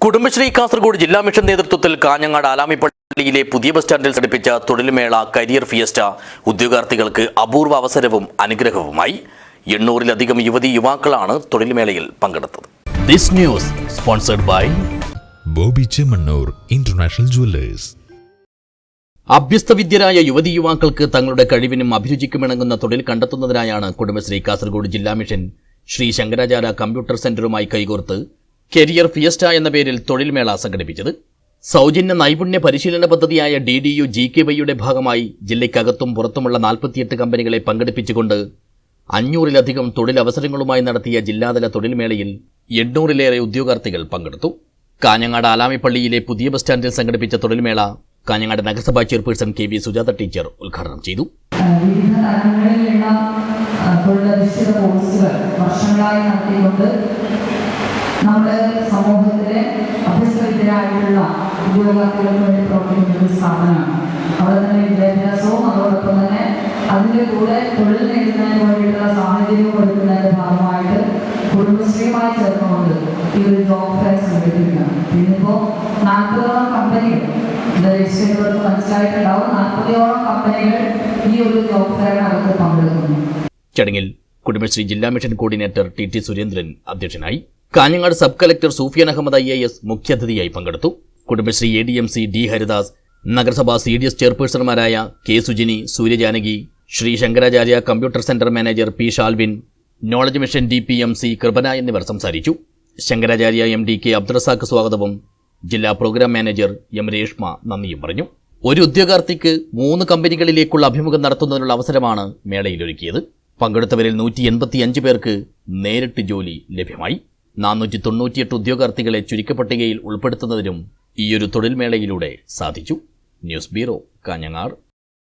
കുടുംബശ്രീ കാസർഗോഡ് ജില്ലാ മിഷൻ നേതൃത്വത്തിൽ കാഞ്ഞങ്ങാട് ആലാമിപ്പള്ളിയിലെ പുതിയ ബസ് സ്റ്റാൻഡിൽ സംഘടിപ്പിച്ച തൊഴിൽമേള കരിയർ ഫിയസ്റ്റ ഉദ്യോഗാർത്ഥികൾക്ക് അപൂർവ അവസരവും അനുഗ്രഹവുമായി എണ്ണൂറിലധികം യുവതി യുവാക്കളാണ് തൊഴിൽമേളയിൽ പങ്കെടുത്തത്. This news sponsored by Boby Chemmanur international jewellers. അഭ്യസ്തവിദ്യരായ യുവതി യുവാക്കൾക്ക് തങ്ങളുടെ കഴിവിനും അഭിരുചിക്കും ഇണങ്ങുന്ന തൊഴിൽ കണ്ടെത്തുന്നതിനായാണ് കുടുംബശ്രീ കാസർഗോഡ് ജില്ലാ മിഷൻ ശ്രീ ശങ്കരാചാര കമ്പ്യൂട്ടർ സെന്ററുമായി കൈകോർത്ത് കരിയർ ഫിയസ്റ്റ എന്ന പേരിൽ തൊഴിൽമേള സംഘടിപ്പിച്ചത്. സൗജന്യ നൈപുണ്യ പരിശീലന പദ്ധതിയായ D D U G K വൈയുടെ ഭാഗമായി ജില്ലയ്ക്കകത്തും പുറത്തുമുള്ള നാൽപ്പത്തിയെട്ട് കമ്പനികളെ പങ്കെടുപ്പിച്ചുകൊണ്ട് അഞ്ഞൂറിലധികം തൊഴിലവസരങ്ങളുമായി നടത്തിയ ജില്ലാതല തൊഴിൽമേളയിൽ എണ്ണൂറിലേറെ ഉദ്യോഗാർത്ഥികൾ പങ്കെടുത്തു. കാഞ്ഞങ്ങാട് ആലാമിപ്പള്ളിയിലെ പുതിയ ബസ് സ്റ്റാൻഡിൽ സംഘടിപ്പിച്ച തൊഴിൽമേള കാഞ്ഞങ്ങാട് നഗരസഭാ chairperson K V Sujatha teacher ഉദ്ഘാടനം ചെയ്തു. തൊഴിലധിഷ്ഠിത കോഴ്സുകൾ വർഷങ്ങളായി നടത്തിക്കൊണ്ട് നമ്മുടെ സമൂഹത്തിലെ അഭ്യസ്തരായിട്ടുള്ള ഉദ്യോഗാർത്ഥികൾക്ക് വേണ്ടി പ്രവർത്തിക്കുന്ന ഒരു സ്ഥാപനമാണ്. അവിടെ തന്നെ വിദ്യാഭ്യാസവും അതോടൊപ്പം തന്നെ അതിന്റെ കൂടെ തൊഴിൽ നേടുന്നതിന് വേണ്ടിയിട്ടുള്ള സാഹചര്യവും കൊടുക്കുന്നതിന്റെ ഭാഗമായിട്ട് കുടുംബശ്രീയുമായി ചേർന്നുകൊണ്ട് ഈ ഒരു ജോബ് ഫെയർ സംഘടിപ്പിക്കുകയാണ്. പിന്നിപ്പോൾ നാൽപ്പതോളം കമ്പനികൾ ചെയ്തവർക്ക് മനസ്സിലായിട്ടുണ്ടാവും നാൽപ്പതോളം കമ്പനികൾ ഈ ഒരു ജോബ് ഫെയറിനകത്ത് പങ്കെടുക്കുന്നു. ചടങ്ങിൽ കുടുംബശ്രീ ജില്ലാ mission coordinator T T Surendran അധ്യക്ഷനായി. Kanhangad sub collector Sufiyan Ahmed I A S മുഖ്യാതിഥിയായി പങ്കെടുത്തു. Kudumbashree A D M C D Haridas നഗരസഭാ C D S ചെയർപേഴ്സൺമാരായ K Sujini Suryajanaki Sree Sankaracharya computer centre manager P Shalvin knowledge mission D P M C Kripana എന്നിവർ സംസാരിച്ചു. Sankaracharya M D K Abdurazak സ്വാഗതവും ജില്ലാ programme manager M Reshma നന്ദിയും പറഞ്ഞു. ഒരു ഉദ്യോഗാർത്ഥിക്ക് മൂന്ന് കമ്പനികളിലേക്കുള്ള അഭിമുഖം നടത്തുന്നതിനുള്ള അവസരമാണ് മേളയിലൊരുക്കിയത്. പങ്കെടുത്തവരിൽ നൂറ്റി എൺപത്തിയഞ്ച് പേർക്ക് നേരിട്ട് ജോലി ലഭ്യമായി. നാനൂറ്റി തൊണ്ണൂറ്റിയെട്ട് ഉദ്യോഗാർത്ഥികളെ ചുരുക്കപ്പട്ടികയിൽ ഉൾപ്പെടുത്തുന്നതിനും ഈയൊരു തൊഴിൽമേളയിലൂടെ സാധിച്ചു. News bureau Kanhangad.